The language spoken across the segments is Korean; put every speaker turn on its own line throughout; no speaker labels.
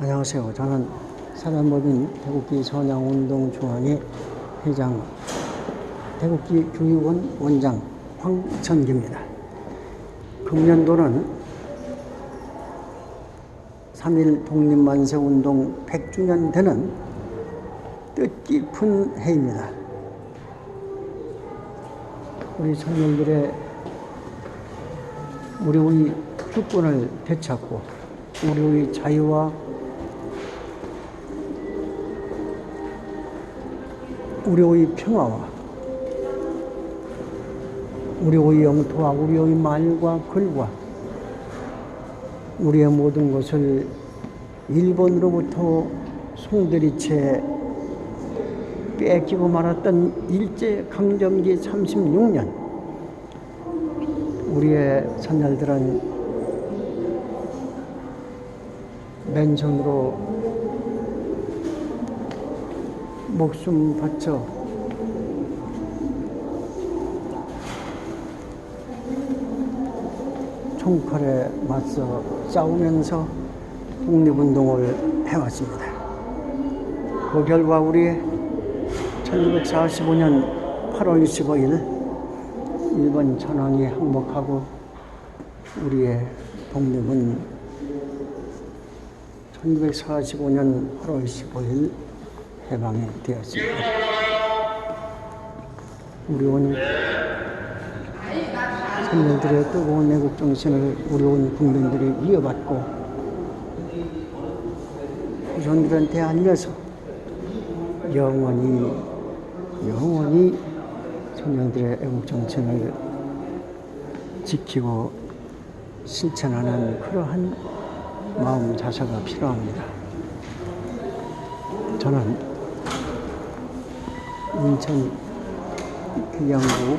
안녕하세요. 저는 사단법인 대국기 선양운동중앙회 회장, 대국기 교육원 원장 황천기입니다. 금년도는 3.1 독립만세운동 100주년 되는 뜻깊은 해입니다. 우리 청년들의 우리의 주권을 되찾고 우리의 자유와 우리의 평화와 우리의 영토와 우리의 말과 글과 우리의 모든 것을 일본으로부터 송두리째 뺏기고 말았던 일제 강점기 36년 우리의 선열들은 맨손으로 목숨 바쳐 총칼에 맞서 싸우면서 독립운동을 해왔습니다. 그 결과 우리 1945년 8월 25일 일본 전황이 항복하고 우리의 독립은 1945년 8월 15일 해방이 되었습니다. 우리 온 선녀들의 뜨거운 애국 정신을 우리 온 국민들이 이어받고 후손들한테 알려서 영원히 영원히 청년들의 애국 정신을 지키고 실천하는 그러한 마음 자세가 필요합니다. 저는 인천 계양구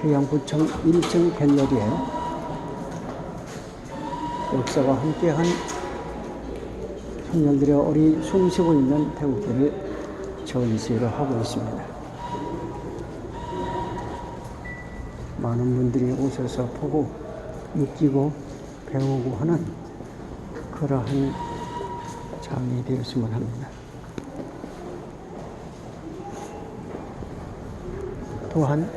계양구청 1층 갤러리에 역사가 함께한 청년들의 어리 숨쉬고 있는 태국기를 전시를 하고 있습니다. 많은 분들이 오셔서 보고 느끼고 배우고 하는 그러한 장이 되었으면 합니다. 또한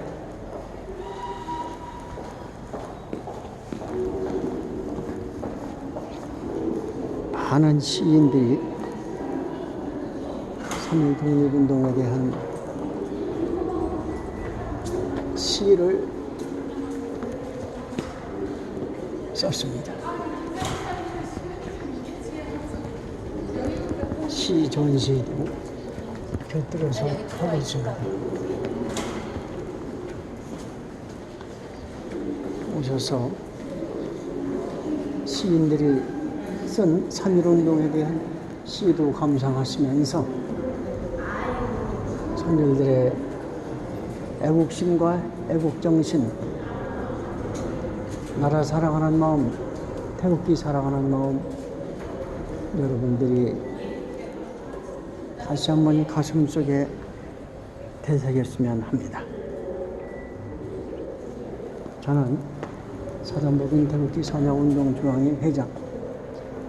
많은 시인들이 3.1 독립운동에 대한 시를 썼습니다. 시 전시도 곁들여서 하고 있습니다. 오셔서 시인들이 쓴 3.1운동에 대한 시도 감상하시면서 선열들의 애국심과 애국정신, 나라 사랑하는 마음, 태국기 사랑하는 마음, 여러분들이 다시 한번 가슴 속에 되새겼으면 합니다. 저는 사단법인 태국기 선양운동 중앙회 회장,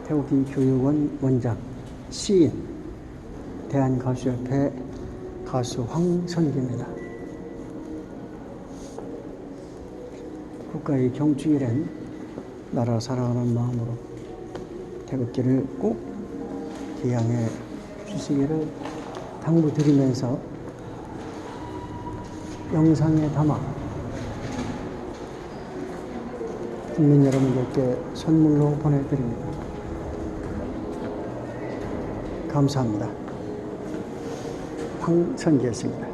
태국기 교육원 원장, 시인, 대한가수협회 가수 황선기입니다. 국가의 경주일엔 나라 사랑하는 마음으로 태극기를 꼭 기양해 주시기를 당부드리면서 영상에 담아 국민 여러분들께 선물로 보내드립니다. 감사합니다. 황선기였습니다.